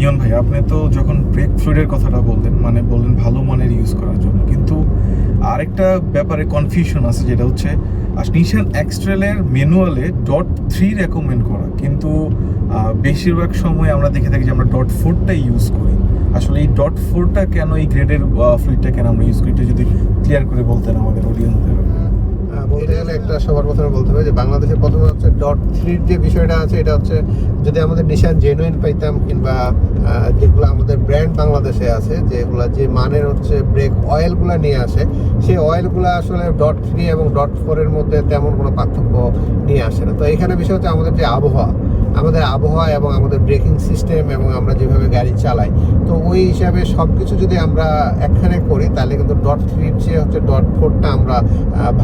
নিয়ন ভাই, আপনি তো যখন ব্রেক ফ্লুইডের কথাটা বললেন মানে বললেন ভালো মানের ইউজ করার জন্য, কিন্তু আরেকটা ব্যাপারে কনফিউশন আছে, যেটা হচ্ছে নিশান এক্সট্রেলের ম্যানুয়ালে ডট থ্রি রেকমেন্ড করা, কিন্তু বেশিরভাগ সময় আমরা দেখে থাকি যে আমরা ডট ফোরটাই ইউজ করি। আসলে এই ডট ফোরটা কেন এই গ্রেডের ফ্লুইডটা কেন আমরা ইউজ করি, এটা যদি ক্লিয়ার করে বলতেন আমাদের অডিয়েন্সদের সবার প্রথমে বলতে হবে যে বাংলাদেশে প্রথমে হচ্ছে ডট থ্রির যে বিষয়টা আছে, এটা হচ্ছে যদি আমাদের নিশান জেনুইন পাইতাম কিংবা যেগুলো আমাদের ব্র্যান্ড বাংলাদেশে আছে, যেগুলো যে মানের হচ্ছে ব্রেক অয়েলগুলো নিয়ে আসে, সেই অয়েলগুলো আসলে ডট থ্রি এবং ডট ফোরের মধ্যে তেমন কোনো পার্থক্য নিয়ে আসে না। তো এখানে বিষয় হচ্ছে আমাদের যে আবহাওয়া আমাদের আবহাওয়া এবং আমাদের ব্রেকিং সিস্টেম এবং আমরা যেভাবে গাড়ি চালাই, তো ওই হিসাবে সব কিছু যদি আমরা একখানে করি, তাহলে কিন্তু ডট থ্রির চেয়ে হচ্ছে ডট ফোরটা আমরা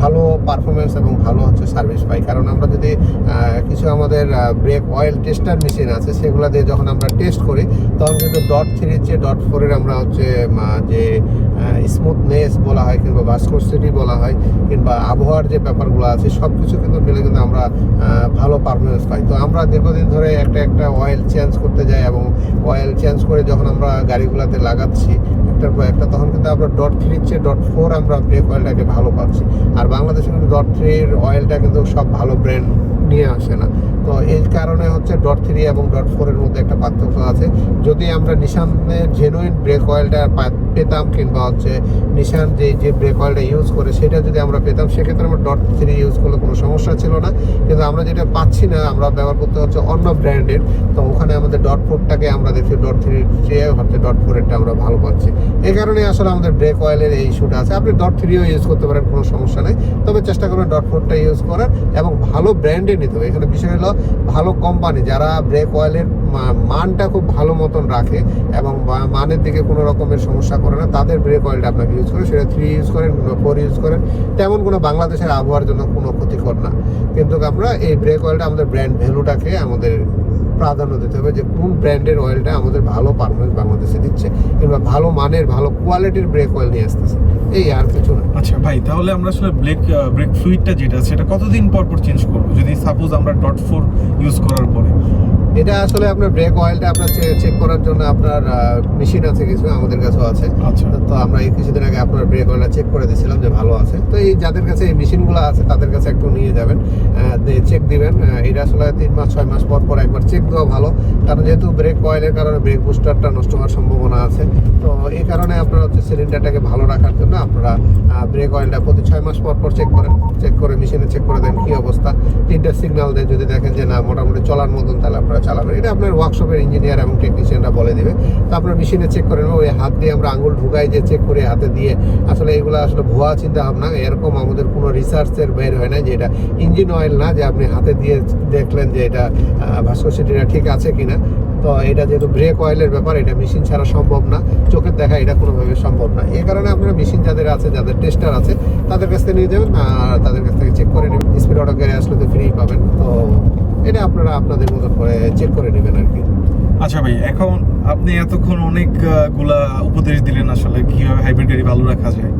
ভালো পারফরমেন্স এবং ভালো হচ্ছে সার্ভিস পাই। কারণ আমরা যদি কিছু আমাদের ব্রেক অয়েল টেস্টার মেশিন আছে, সেগুলো দিয়ে যখন আমরা টেস্ট করি, তখন কিন্তু ডট থ্রির চেয়ে ডট ফোরের আমরা হচ্ছে যে স্মুথনেস বলা হয় কিংবা ভাস্কোসিটি বলা হয়, কিংবা আবহাওয়ার যে ব্যাপারগুলো আছে সব কিছু কিন্তু মিলে কিন্তু আমরা ভালো পারফরমেন্স পাই। তো আমরা দীর্ঘদিন ধরে একটা একটা অয়েল চেঞ্জ করতে যাই এবং অয়েল চেঞ্জ করে যখন আমরা গাড়িগুলোতে লাগাচ্ছি, একটার পর একটা, তখন কিন্তু আমরা ডট থ্রির চেয়ে ডট ফোর আমরা ব্রেক অয়েলটাকে ভালো পাচ্ছি। আর বাংলাদেশে কিন্তু ডট থ্রির অয়েলটা কিন্তু সব ভালো ব্র্যান্ড নিয়ে আসে না। তো এই কারণে হচ্ছে ডট থ্রি এবং ডট ফোরের মধ্যে একটা পার্থক্য আছে। যদি আমরা নিশানের জেনুইন ব্রেক অয়েলটা পেতাম কিংবা হচ্ছে নিশান যে যে ব্রেক অয়েলটা ইউজ করে, সেটা যদি আমরা পেতাম, সেক্ষেত্রে আমরা ডট থ্রি ইউজ করলে কোনো সমস্যা ছিল না। কিন্তু আমরা যেটা পাচ্ছি না, আমরা ব্যবহার করতে হচ্ছে অন্য ব্র্যান্ডের তো ওখানে আমাদের ডট ফোরটাকে আমরা দেখছি ডট থ্রির চেয়ে হচ্ছে ডট ফোরেরটা আমরা ভালো পাচ্ছি। এই কারণে আসলে আমাদের ব্রেক অয়েলের এই ইস্যুটা আছে। আপনি ডট থ্রিও ইউজ করতে পারেন, কোনো সমস্যা নেই। তবে চেষ্টা করবেন ডট ফোরটা ইউজ করার এবং ভালো ব্র্যান্ডে নিতে হবে। এখানে বিষয় হলো ভালো কোম্পানি যারা ব্রেক অয়েলের মানটা খুব ভালো মতন রাখে এবং মানের দিকে কোনো রকমের সমস্যা করে না, তাদের ব্রেক অয়েলটা আপনাকে ইউজ করে সেটা থ্রি ইউজ করেন ফোর ইউজ করেন। তেমন কোনো বাংলাদেশের আবহাওয়ার জন্য কোনো ক্ষতিকর না। কিন্তু আমরা এই ব্রেক অয়েলটা আমাদের ব্র্যান্ড ভ্যালুটাকে আমাদের প্রাধান্য দিতে হবে যে কোন ব্র্যান্ডের অয়েলটা আমাদের ভালো পারফরমেন্স বাংলাদেশে দিচ্ছে কিংবা ভালো মানের, ভালো কোয়ালিটির ব্রেক অয়েল নিয়ে আসতেছে। এই আর কিছু না। আচ্ছা ভাই, তাহলে আমরা আসলে ব্রেক ব্রেক ফ্লুইডটা যেটা সেটা কতদিন পর পর চেঞ্জ করব? যদি সাপোজ আমরা ডট ফোর ইউজ করার পরে। এটা আসলে আপনার ব্রেক অয়েলটা আপনার চেক করার জন্য আপনার মেশিন আছে কিছু আমাদের কাছেও আছে। আচ্ছা। তো আমরা এই কিছুদিন আগে আপনার ব্রেক অয়েলটা চেক করে দিয়েছিলাম যে ভালো আছে। তো এই যাদের কাছে এই মেশিনগুলো আছে তাদের কাছে একটু নিয়ে যাবেন চেক দিবেন। এটা আসলে তিন মাস ছয় মাস পর পর একবার চেক দেওয়া ভালো। কারণ যেহেতু ব্রেক অয়েলের কারণে ব্রেক বুস্টারটা নষ্ট হওয়ার সম্ভাবনা আছে। কারণে আপনারা হচ্ছে সিলিন্ডারটাকে ভালো রাখার জন্য আপনারা ব্রেক অয়েলটা প্রতি ছয় মাস পর পর চেক করেন চেক করে মেশিনে চেক করে দেন কী অবস্থা। তিনটা সিগন্যাল দেন যদি দেখেন যে না, মোটামুটি চলার মতন, তাহলে আপনারা চালাবেন। এটা আপনার ওয়ার্কশপের ইঞ্জিনিয়ার এবং টেকনিশিয়ানরা বলে দিবে। তো আপনার মেশিনে চেক করেন, ওই হাত দিয়ে আমরা আঙুল ঢুকাই যে চেক করে হাতে দিয়ে। আসলে এগুলো আসলে ভুয়া চিন্তা ভাবনা, এরকম আমাদের কোনো রিসার্চের বের হয় না যে এটা ইঞ্জিন অয়েল না, যে আপনি হাতে দিয়ে দেখলেন যে এটা ভাস্কোসিটিটা ঠিক আছে কিনা। তো এটা যেহেতু ব্রেক অয়েলের ব্যাপার, এটা মেশিন ছাড়া সম্ভব না। চোখের দেখা এটা কোনোভাবে সম্ভব না। এই কারণে আপনারা মেশিন যাদের আছে, যাদের টেস্টার আছে, তাদের কাছ থেকে নিয়ে যাবেন আর তাদের কাছ থেকে চেক করে নেবেন। স্পিড অটো গাড়ি আসলে তো ফ্রি পাবেন। তো এটা আপনারা আপনাদের মতন করে চেক করে নেবেন আর কি। আচ্ছা ভাই, এখন আপনি এতক্ষণ অনেকগুলা উপদেশ দিলেন আসলে কীভাবে হাইব্রিড গাড়ি ভালো রাখা যায়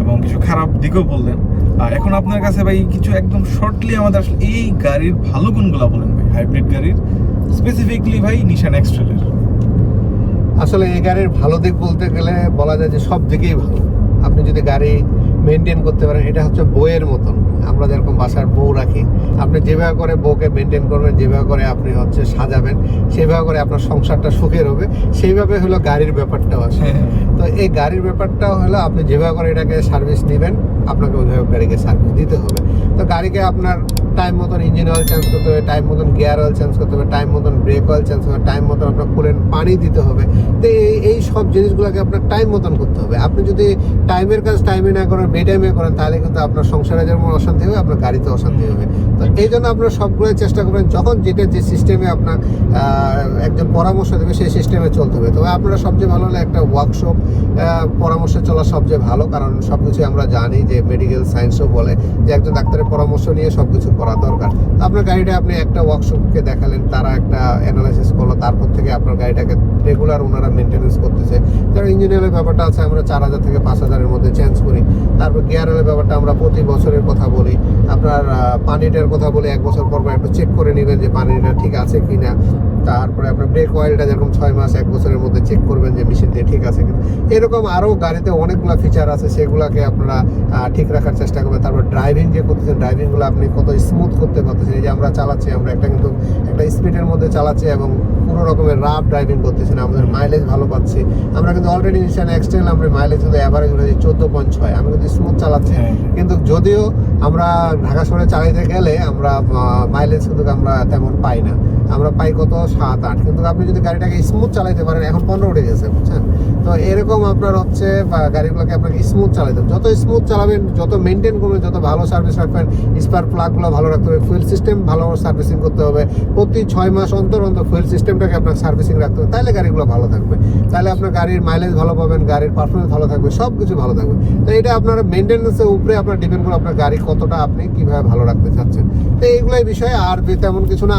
এবং কিছু খারাপ দিকও বললেন। এখন আপনার কাছে ভাই কিছু একদম শর্টলি আমাদের আসলে এই গাড়ির ভালো গুণগুলো বলেন ভাই হাইব্রিড গাড়ির। স্পেসিফিকলি ভাই নিশান এক্সট্রেলের আসলে এই গাড়ির ভালো দিক বলতে গেলে বলা যায় যে সব দিকেই ভালো। আপনি যদি গাড়ি মেনটেন করতে পারেন এটা হচ্ছে বইয়ের মতন। আমরা যেরকম বাসার বউ রাখি আপনি যেভাবে করে বউকে মেনটেন করবেন যেভাবে করে আপনি হচ্ছে সাজাবেন সেভাবে করে আপনার সংসারটা সুখের হবে সেইভাবে হলো গাড়ির ব্যাপারটাও আসে তো এই গাড়ির ব্যাপারটাও হলো আপনি যেভাবে করে এটাকে সার্ভিস নেবেন আপনাকে ওইভাবে গাড়িকে সার্ভিস দিতে হবে। তো গাড়িকে আপনার টাইম মতন ইঞ্জিন অয়েল চেঞ্জ করতে হবে টাইম মতন গিয়ার অয়েল চেঞ্জ করতে হবে টাইম মতন ব্রেক অয়েল চেঞ্জ করতে হবে টাইম মতন আপনার কুলেন পানি দিতে হবে। তো সব জিনিসগুলোকে আপনার টাইম মতন করতে হবে। আপনি যদি টাইমের কাজ টাইমে না করেন বে টাইমে করেন, তাহলে কিন্তু আপনার সংসারে যেমন অশান্তি হবে, আপনার গাড়িতে অশান্তি হবে। তো এই জন্য আপনার সবগুলোই চেষ্টা করবেন, যখন যেটা যে সিস্টেমে আপনার একজন পরামর্শ দেবে, সেই সিস্টেমে চলতে হবে। তবে আপনারা সবচেয়ে ভালো হলে একটা ওয়ার্কশপ পরামর্শ চলা সবচেয়ে ভালো, কারণ সব কিছু আমরা জানি যে মেডিকেল সায়েন্সও বলে যে একজন ডাক্তারের পরামর্শ নিয়ে সব কিছু করা দরকার। তো আপনার গাড়িটা আপনি একটা ওয়ার্কশপকে দেখালেন, তারা একটা অ্যানালাইসিস করল, তারপর থেকে আপনার গাড়িটাকে রেগুলার ওনারা মেনটেন্যান্স করতেছে। তার ইঞ্জিনিয়ারের ব্যাপারটা আছে, আমরা চার হাজার থেকে পাঁচ হাজারের মধ্যে চেঞ্জ করি। তারপর গিয়ারের ব্যাপারটা আমরা প্রতি বছরের কথা বলি। আপনার পানিটার কথা বলি, এক বছর পর পর একটু চেক করে নেবেন যে পানিটা ঠিক আছে কি না তারপরে আপনার ব্রেক অয়েলটা যেরকম ছয় মাস, এক বছরের মধ্যে চেক করবেন যে মেশিন দিয়ে ঠিক আছে কিনা। এরকম আরও গাড়িতে অনেকগুলো ফিচার আছে, সেগুলোকে আপনারা ঠিক রাখার চেষ্টা করবেন। তারপর ড্রাইভিং যে করতেছেন ড্রাইভিংগুলো আপনি কত স্মুথ করতে পারতেছেন, এই যে আমরা চালাচ্ছি, আমরা একটা কিন্তু একটা স্পিডের মধ্যে চালাচ্ছে এবং কোনো রকমের রাফ ড্রাইভিং করতেছে না আমাদের মাইলেজ ভালো পাচ্ছি। আমরা কিন্তু অলরেডি নিশান এক্সটেল আমরা মাইলেজ কিন্তু অ্যাভারেজ উঠেছি চোদ্দ পয়েন্ট ছয়। আমরা কিন্তু স্মুথ চালাচ্ছি। হ্যাঁ। কিন্তু যদিও আমরা ঢাকা শহরে চালাইতে গেলে আমরা মাইলেজ কিন্তু আমরা তেমন পাই না। আমরা পাই কত? সাত, আট। কিন্তু আপনি যদি গাড়িটাকে স্মুথ চালাইতে পারেন, এখন পনেরো উঠে গেছে, বুঝছেন? তো এরকম আপনার হচ্ছে গাড়িগুলোকে আপনাকে স্মুথ চালাইতে যত স্মুথ চালাবেন, যত মেনটেন করবেন, যত ভালো সার্ভিস রাখবেন স্পার প্লাগগুলো ভালো রাখতে হবে ফুয়েল সিস্টেম ভালো সার্ভিসিং করতে হবে, প্রতি ছয় মাস অন্তর অন্তর ফুয়েল সিস্টেমটাকে আপনার সার্ভিসিং রাখতে হবে, তাহলে গাড়িগুলো ভালো থাকবে। তাহলে আপনার গাড়ির মাইলেজ ভালো পাবেন, গাড়ির পারফরমেন্স ভালো থাকবে সব কিছু ভালো থাকবে। তো এটা আপনার মেনটেন্যান্সের উপরে আপনার ডিপেন্ড করে আপনার গাড়ি কতটা আপনি কীভাবে ভালো রাখতে চাচ্ছেন। তো এইগুলোই বিষয় আর তেমন কিছু না।